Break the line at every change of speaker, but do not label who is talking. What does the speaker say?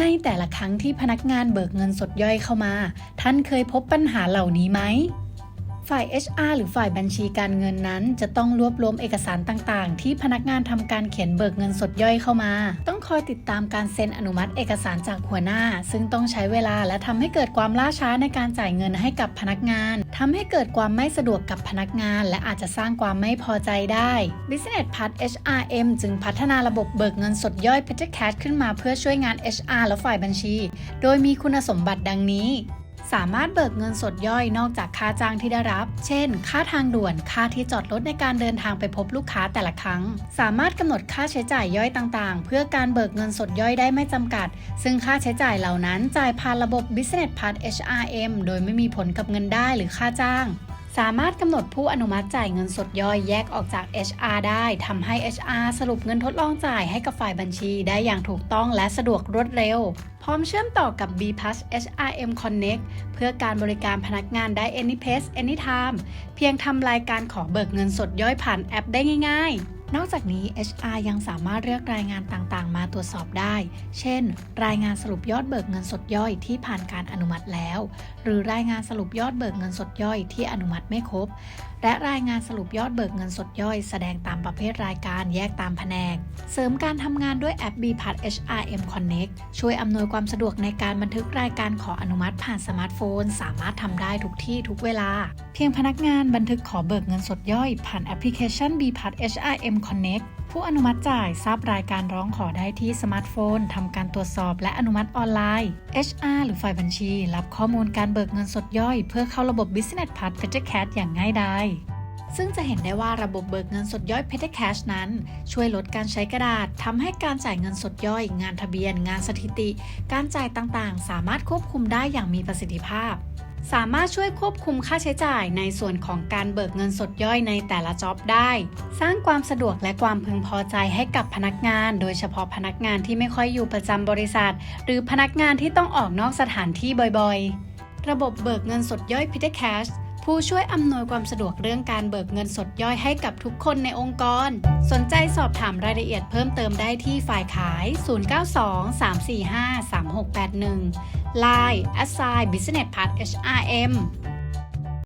ในแต่ละครั้งที่พนักงานเบิกเงินสดย่อยเข้ามา ท่านเคยพบปัญหาเหล่านี้ไหม ฝ่าย HR หรือฝ่ายบัญชีการเงินนั้น จะต้องรวบรวมเอกสารต่างๆ ที่พนักงานทำการเขียนเบิกเงินสดย่อยเข้ามา ต้องคอยติดตามการเซ็นอนุมัติเอกสารจากหัวหน้า ซึ่งต้องใช้เวลาและทำให้เกิดความล่าช้าในการจ่ายเงินให้กับพนักงานทำให้เกิดความไม่สะดวกกับพนักงาน และอาจจะสร้างความไม่พอใจได้ Business Part HRM จึงพัฒนาระบบเบิกเงินสดย่อย p e t r Cash ขึ้นมาเพื่อช่วยงาน HR และฝ่ายบัญชี โดยมีคุณสมบัติดังนี้ สามารถเบิกเงินสดย่อยนอกจากค่าจ้างที่ได้รับ เช่น ค่าทางด่วน ค่าที่จอดรถในการเดินทางไปพบลูกค้าแต่ละครั้ง สามารถกำหนดค่าใช้จ่ายย่อยต่างๆ เพื่อการเบิกเงินสดย่อยได้ไม่จำกัด ซึ่งค่าใช้จ่ายเหล่านั้นจ่ายผ่านระบบ Business Part HRM โดยไม่มีผลกับเงินได้หรือค่าจ้าง สามารถกำหนดผู้อนุมัติจ่ายเงินสดย่อยแยกออกจาก HR ได้ทำให้ HR สรุปเงินทดลองจ่ายให้กับฝ่ายบัญชีได้อย่างถูกต้องและสะดวกรวดเร็ว พร้อมเชื่อมต่อกับ B p a s s HRM Connect เพื่อการบริการพนักงานได้ any place anytime เพียงทำรายการขอเบิกเงินสดย่อยผ่านแอปได้ง่าย ๆ นอกจากนี้ HR ยังสามารถเรียกรายงานต่างๆ มาตรวจสอบได้ เช่น รายงานสรุปยอดเบิกเงินสดย่อยที่ผ่านการอนุมัติแล้ว หรือรายงานสรุปยอดเบิกเงินสดย่อยที่อนุมัติไม่ครบ และรายงานสรุปยอดเบิกเงินสดย่อยแสดงตามประเภทรายการแยกตามแผนก เสริมการทำงานด้วยแอป b p a s HRM Connect ช่วยอำนวยความสะดวกในการบันทึกรายการขออนุมัติผ่านสมาร์ทโฟน สามารถทำได้ทุกที่ทุกเวลา เพียงพนักงานบันทึกขอเบิกเงินสดย่อย ผ่านแอปพลิเคชัน b p a s HRM Connect ผู้อนุมัติจ่ายทราบรายการร้องขอได้ที่สมาร์ทโฟนทำการตรวจสอบและอนุมัติออนไลน์ HR หรือฝ่ายบัญชี รับข้อมูลการเบิกเงินสดย่อย เพื่อเข้าระบบ Business Part p e t r Cash อย่างง่ายดายซึ่งจะเห็นได้ว่าระบบเบิกเงินสดย่อย p e t r Cash นั้น ช่วยลดการใช้กระดาษทำให้การจ่ายเงินสดย่อย งานทะเบียน งานสถิติ การจ่ายต่างๆ สามารถควบคุมได้อย่างมีประสิทธิภาพ สามารถช่วยควบคุมค่าใช้จ่ายในส่วนของการเบิกเงินสดย่อยในแต่ละจ็อบได้ สร้างความสะดวกและความพึงพอใจให้กับพนักงาน โดยเฉพาะพนักงานที่ไม่ค่อยอยู่ประจำบริษัท หรือพนักงานที่ต้องออกนอกสถานที่บ่อยๆ ระบบเบิกเงินสดย่อย p e t e r Cash ผู้ช่วยอำนวยความสะดวกเรื่องการเบิกเงินสดย่อยให้กับทุกคนในองค์กร สนใจสอบถามรายละเอียดเพิ่มเติมได้ที่ฝ่ายขาย 092 345 3681 Line a s s i g n Business Part HRM